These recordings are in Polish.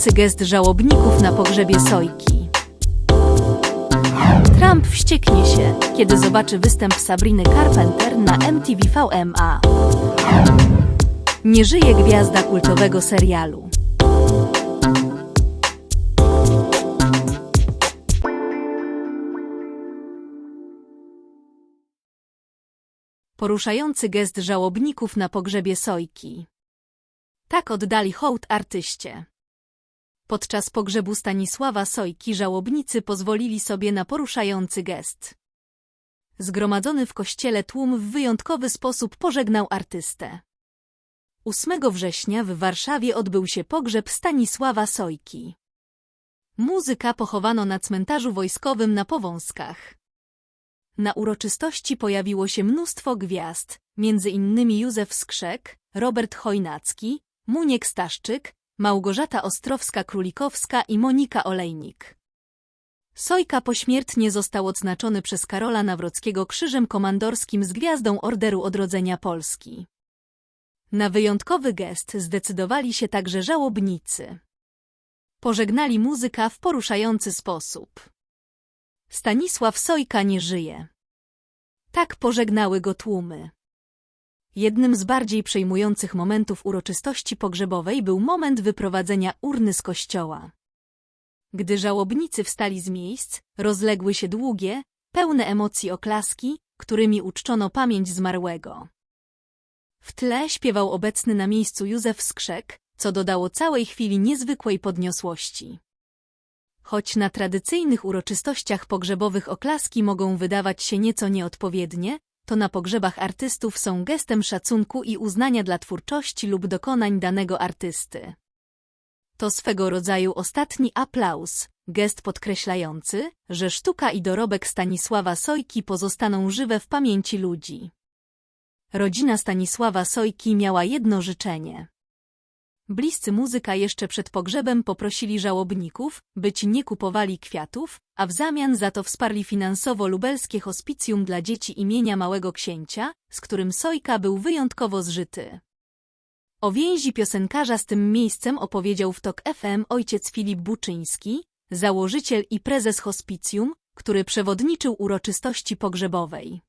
Poruszający gest żałobników na pogrzebie Sojki. Trump wścieknie się, kiedy zobaczy występ Sabriny Carpenter na MTV VMA. Nie żyje gwiazda kultowego serialu. Poruszający gest żałobników na pogrzebie Sojki. Tak oddali hołd artyście. Podczas pogrzebu Stanisława Sojki żałobnicy pozwolili sobie na poruszający gest. Zgromadzony w kościele tłum w wyjątkowy sposób pożegnał artystę. 8 września w Warszawie odbył się pogrzeb Stanisława Sojki. Muzyka pochowano na cmentarzu wojskowym na Powązkach. Na uroczystości pojawiło się mnóstwo gwiazd, między innymi Józef Skrzek, Robert Chojnacki, Muniek Staszczyk, Małgorzata Ostrowska-Królikowska i Monika Olejnik. Sojka pośmiertnie został odznaczony przez Karola Nawrockiego Krzyżem Komandorskim z Gwiazdą Orderu Odrodzenia Polski. Na wyjątkowy gest zdecydowali się także żałobnicy. Pożegnali muzyka w poruszający sposób. Stanisław Sojka nie żyje. Tak pożegnały go tłumy. Jednym z bardziej przejmujących momentów uroczystości pogrzebowej był moment wyprowadzenia urny z kościoła. Gdy żałobnicy wstali z miejsc, rozległy się długie, pełne emocji oklaski, którymi uczczono pamięć zmarłego. W tle śpiewał obecny na miejscu Józef Skrzek, co dodało całej chwili niezwykłej podniosłości. Choć na tradycyjnych uroczystościach pogrzebowych oklaski mogą wydawać się nieco nieodpowiednie, to na pogrzebach artystów są gestem szacunku i uznania dla twórczości lub dokonań danego artysty. To swego rodzaju ostatni aplauz, gest podkreślający, że sztuka i dorobek Stanisława Sojki pozostaną żywe w pamięci ludzi. Rodzina Stanisława Sojki miała jedno życzenie. Bliscy muzyka jeszcze przed pogrzebem poprosili żałobników, by ci nie kupowali kwiatów, a w zamian za to wsparli finansowo lubelskie hospicjum dla dzieci imienia Małego Księcia, z którym Sojka był wyjątkowo zżyty. O więzi piosenkarza z tym miejscem opowiedział w TOK FM ojciec Filip Buczyński, założyciel i prezes hospicjum, który przewodniczył uroczystości pogrzebowej.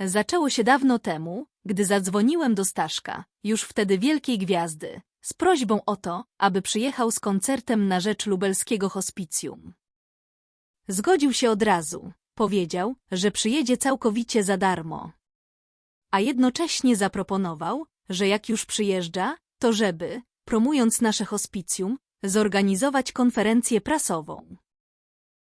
Zaczęło się dawno temu, gdy zadzwoniłem do Staszka, już wtedy wielkiej gwiazdy, z prośbą o to, aby przyjechał z koncertem na rzecz lubelskiego hospicjum. Zgodził się od razu, powiedział, że przyjedzie całkowicie za darmo. A jednocześnie zaproponował, że jak już przyjeżdża, to żeby, promując nasze hospicjum, zorganizować konferencję prasową.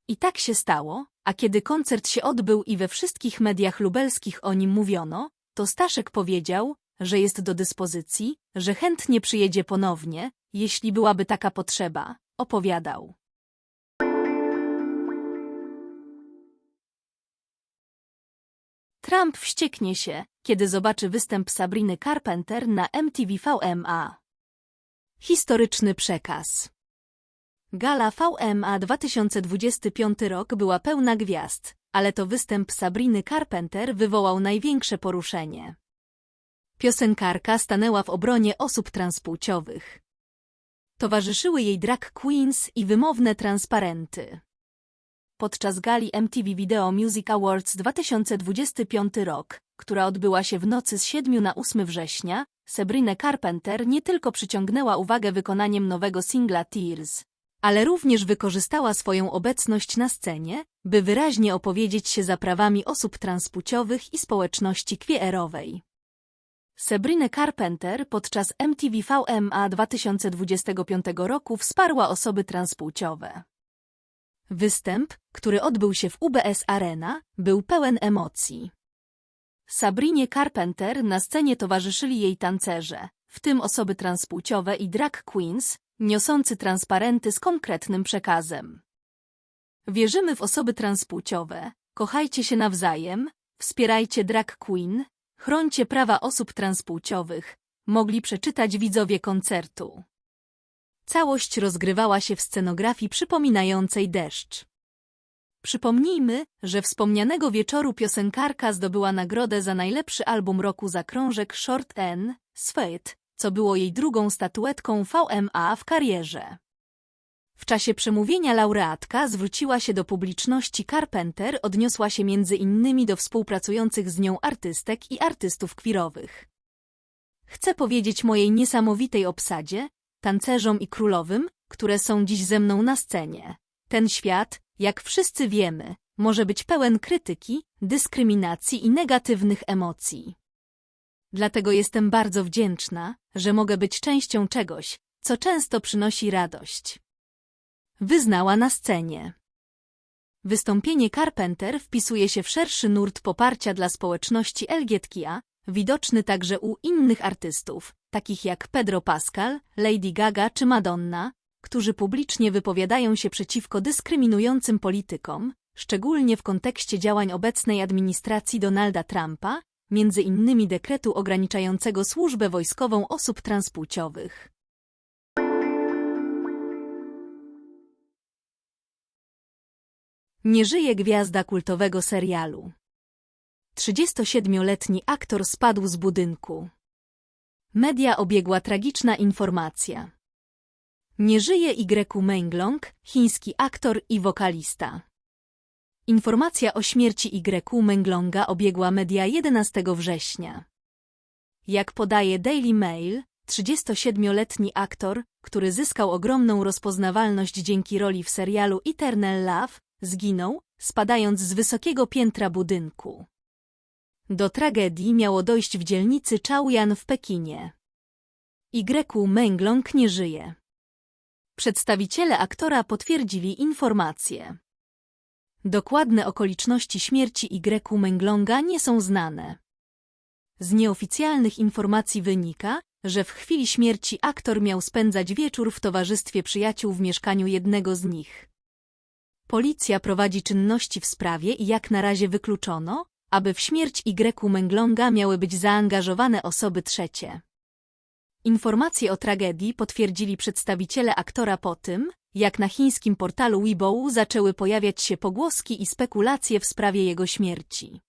I tak się stało, a kiedy koncert się odbył i we wszystkich mediach lubelskich o nim mówiono, to Staszek powiedział, że jest do dyspozycji, że chętnie przyjedzie ponownie, jeśli byłaby taka potrzeba, opowiadał. Trump wścieknie się, kiedy zobaczy występ Sabriny Carpenter na MTV VMA. Historyczny przekaz Gala VMA 2025 rok była pełna gwiazd, ale to występ Sabriny Carpenter wywołał największe poruszenie. Piosenkarka stanęła w obronie osób transpłciowych. Towarzyszyły jej drag queens i wymowne transparenty. Podczas gali MTV Video Music Awards 2025 rok, która odbyła się w nocy z 7 na 8 września, Sabrina Carpenter nie tylko przyciągnęła uwagę wykonaniem nowego singla Tears, ale również wykorzystała swoją obecność na scenie, by wyraźnie opowiedzieć się za prawami osób transpłciowych i społeczności queerowej. Sabrina Carpenter podczas MTV VMA 2025 roku wsparła osoby transpłciowe. Występ, który odbył się w UBS Arena, był pełen emocji. Sabrinie Carpenter na scenie towarzyszyli jej tancerze, w tym osoby transpłciowe i drag queens, niosący transparenty z konkretnym przekazem. Wierzymy w osoby transpłciowe, kochajcie się nawzajem, wspierajcie drag queen, chroncie prawa osób transpłciowych, mogli przeczytać widzowie koncertu. Całość rozgrywała się w scenografii przypominającej deszcz. Przypomnijmy, że wspomnianego wieczoru piosenkarka zdobyła nagrodę za najlepszy album roku za krążek Short N. Sweet, co było jej drugą statuetką VMA w karierze. W czasie przemówienia laureatka zwróciła się do publiczności Carpenter, odniosła się między innymi do współpracujących z nią artystek i artystów kwirowych. Chcę powiedzieć mojej niesamowitej obsadzie, tancerzom i królowym, które są dziś ze mną na scenie. Ten świat, jak wszyscy wiemy, może być pełen krytyki, dyskryminacji i negatywnych emocji. Dlatego jestem bardzo wdzięczna, że mogę być częścią czegoś, co często przynosi radość. Wyznała na scenie. Wystąpienie Carpenter wpisuje się w szerszy nurt poparcia dla społeczności LGBTQIA, widoczny także u innych artystów, takich jak Pedro Pascal, Lady Gaga czy Madonna, którzy publicznie wypowiadają się przeciwko dyskryminującym politykom, szczególnie w kontekście działań obecnej administracji Donalda Trumpa, między innymi dekretu ograniczającego służbę wojskową osób transpłciowych. Nie żyje gwiazda kultowego serialu. 37-letni aktor spadł z budynku. Media obiegła tragiczna informacja. Nie żyje Y. Menglong, chiński aktor i wokalista. Informacja o śmierci Y. Menglonga obiegła media 11 września. Jak podaje Daily Mail, 37-letni aktor, który zyskał ogromną rozpoznawalność dzięki roli w serialu Eternal Love, zginął, spadając z wysokiego piętra budynku. Do tragedii miało dojść w dzielnicy Chaoyan w Pekinie. Y. Menglong nie żyje. Przedstawiciele aktora potwierdzili informację. Dokładne okoliczności śmierci Y. Menglonga nie są znane. Z nieoficjalnych informacji wynika, że w chwili śmierci aktor miał spędzać wieczór w towarzystwie przyjaciół w mieszkaniu jednego z nich. Policja prowadzi czynności w sprawie i jak na razie wykluczono, aby w śmierć Y. Menglonga miały być zaangażowane osoby trzecie. Informacje o tragedii potwierdzili przedstawiciele aktora po tym, jak na chińskim portalu Weibo zaczęły pojawiać się pogłoski i spekulacje w sprawie jego śmierci.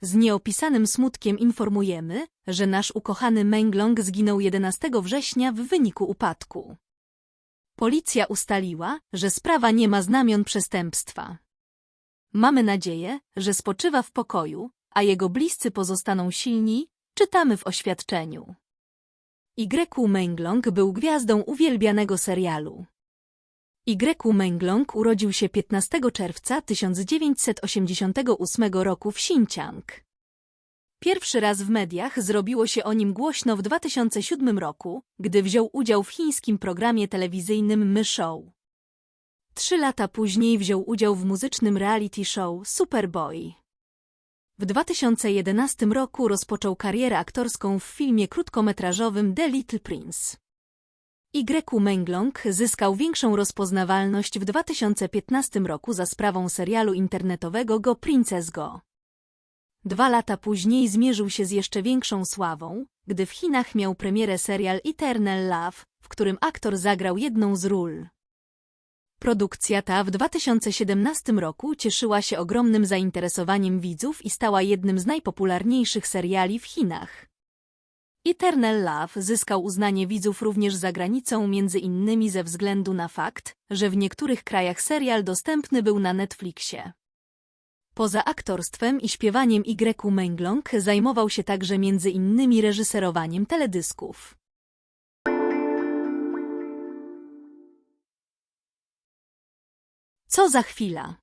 Z nieopisanym smutkiem informujemy, że nasz ukochany Menglong zginął 11 września w wyniku upadku. Policja ustaliła, że sprawa nie ma znamion przestępstwa. Mamy nadzieję, że spoczywa w pokoju, a jego bliscy pozostaną silni, czytamy w oświadczeniu. Y. Menglong był gwiazdą uwielbianego serialu. Y. Menglong urodził się 15 czerwca 1988 roku w Xinjiang. Pierwszy raz w mediach zrobiło się o nim głośno w 2007 roku, gdy wziął udział w chińskim programie telewizyjnym My Show. Trzy lata później wziął udział w muzycznym reality show Superboy. W 2011 roku rozpoczął karierę aktorską w filmie krótkometrażowym The Little Prince. Y. Menglong zyskał większą rozpoznawalność w 2015 roku za sprawą serialu internetowego Go Princess Go. Dwa lata później zmierzył się z jeszcze większą sławą, gdy w Chinach miał premierę serial Eternal Love, w którym aktor zagrał jedną z ról. Produkcja ta w 2017 roku cieszyła się ogromnym zainteresowaniem widzów i stała jednym z najpopularniejszych seriali w Chinach. Eternal Love zyskał uznanie widzów również za granicą między innymi ze względu na fakt, że w niektórych krajach serial dostępny był na Netflixie. Poza aktorstwem i śpiewaniem Y. Menglong zajmował się także między innymi reżyserowaniem teledysków. Co za chwila?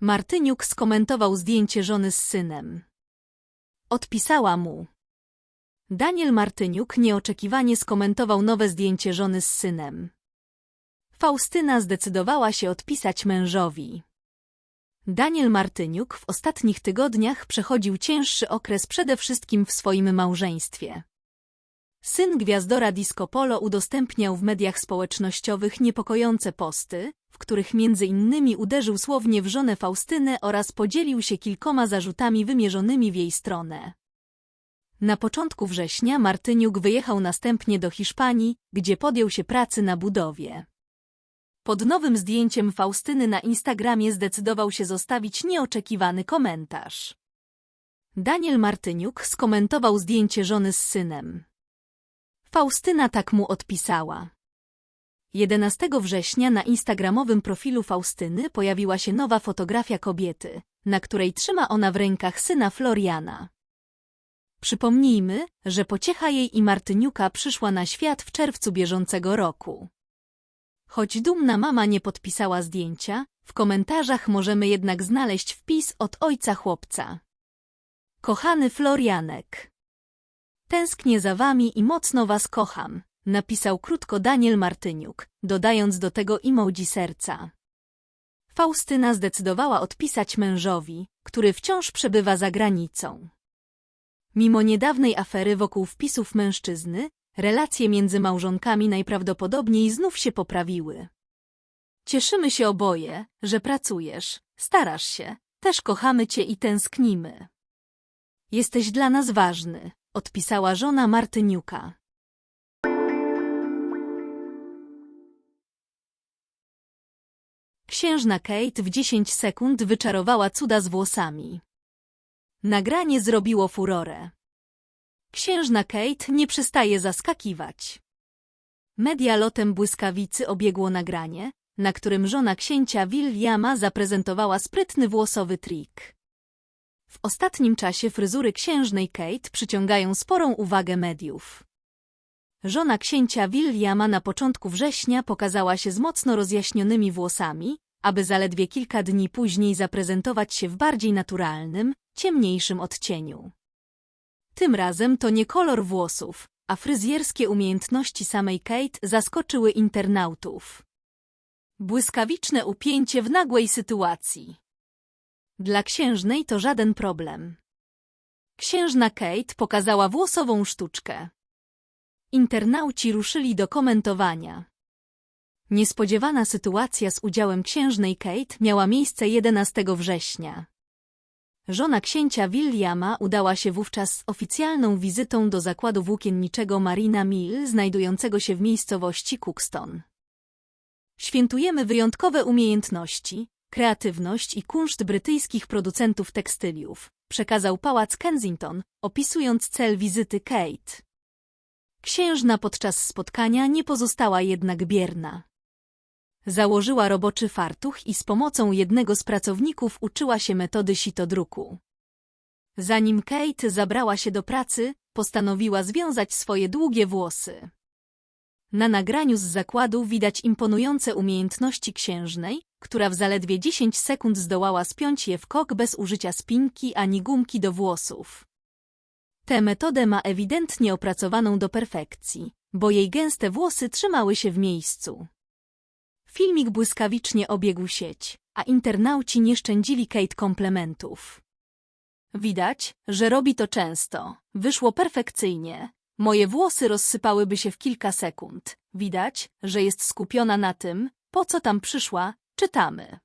Martyniuk skomentował zdjęcie żony z synem. Odpisała mu. Daniel Martyniuk nieoczekiwanie skomentował nowe zdjęcie żony z synem. Faustyna zdecydowała się odpisać mężowi. Daniel Martyniuk w ostatnich tygodniach przechodził cięższy okres przede wszystkim w swoim małżeństwie. Syn gwiazdora Disco Polo udostępniał w mediach społecznościowych niepokojące posty, w których między innymi uderzył słownie w żonę Faustynę oraz podzielił się kilkoma zarzutami wymierzonymi w jej stronę. Na początku września Martyniuk wyjechał następnie do Hiszpanii, gdzie podjął się pracy na budowie. Pod nowym zdjęciem Faustyny na Instagramie zdecydował się zostawić nieoczekiwany komentarz. Daniel Martyniuk skomentował zdjęcie żony z synem. Faustyna tak mu odpisała. 11 września na instagramowym profilu Faustyny pojawiła się nowa fotografia kobiety, na której trzyma ona w rękach syna Floriana. Przypomnijmy, że pociecha jej i Martyniuka przyszła na świat w czerwcu bieżącego roku. Choć dumna mama nie podpisała zdjęcia, w komentarzach możemy jednak znaleźć wpis od ojca chłopca. Kochany Florianek. Tęsknię za wami i mocno was kocham, napisał krótko Daniel Martyniuk, dodając do tego emoji serca. Faustyna zdecydowała odpisać mężowi, który wciąż przebywa za granicą. Mimo niedawnej afery wokół wpisów mężczyzny, relacje między małżonkami najprawdopodobniej znów się poprawiły. Cieszymy się oboje, że pracujesz, starasz się, też kochamy cię i tęsknimy. Jesteś dla nas ważny, odpisała żona Martyniuka. Księżna Kate w 10 sekund wyczarowała cuda z włosami. Nagranie zrobiło furorę. Księżna Kate nie przestaje zaskakiwać. Media lotem błyskawicy obiegło nagranie, na którym żona księcia Williama zaprezentowała sprytny włosowy trik. W ostatnim czasie fryzury księżnej Kate przyciągają sporą uwagę mediów. Żona księcia Williama na początku września pokazała się z mocno rozjaśnionymi włosami, aby zaledwie kilka dni później zaprezentować się w bardziej naturalnym, ciemniejszym odcieniu. Tym razem to nie kolor włosów, a fryzjerskie umiejętności samej Kate zaskoczyły internautów. Błyskawiczne upięcie w nagłej sytuacji. Dla księżnej to żaden problem. Księżna Kate pokazała włosową sztuczkę. Internauci ruszyli do komentowania. Niespodziewana sytuacja z udziałem księżnej Kate miała miejsce 11 września. Żona księcia Williama udała się wówczas z oficjalną wizytą do zakładu włókienniczego Marina Mill, znajdującego się w miejscowości Cookston. Świętujemy wyjątkowe umiejętności, kreatywność i kunszt brytyjskich producentów tekstyliów, przekazał pałac Kensington, opisując cel wizyty Kate. Księżna podczas spotkania nie pozostała jednak bierna. Założyła roboczy fartuch i z pomocą jednego z pracowników uczyła się metody sitodruku. Zanim Kate zabrała się do pracy, postanowiła związać swoje długie włosy. Na nagraniu z zakładu widać imponujące umiejętności księżnej, która w zaledwie 10 sekund zdołała spiąć je w kok bez użycia spinki ani gumki do włosów. Tę metodę ma ewidentnie opracowaną do perfekcji, bo jej gęste włosy trzymały się w miejscu. Filmik błyskawicznie obiegł sieć, a internauci nie szczędzili Kate komplementów. Widać, że robi to często. Wyszło perfekcyjnie. Moje włosy rozsypałyby się w kilka sekund. Widać, że jest skupiona na tym, po co tam przyszła, czytamy.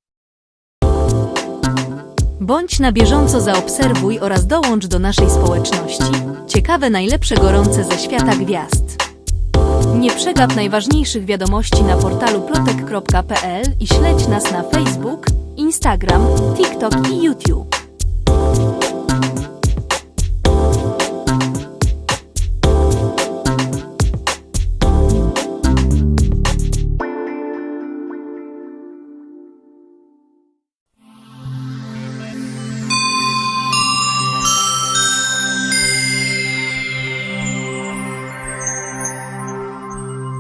Bądź na bieżąco zaobserwuj oraz dołącz do naszej społeczności. Ciekawe najlepsze gorące ze świata gwiazd. Nie przegap najważniejszych wiadomości na portalu plotek.pl i śledź nas na Facebook, Instagram, TikTok i YouTube.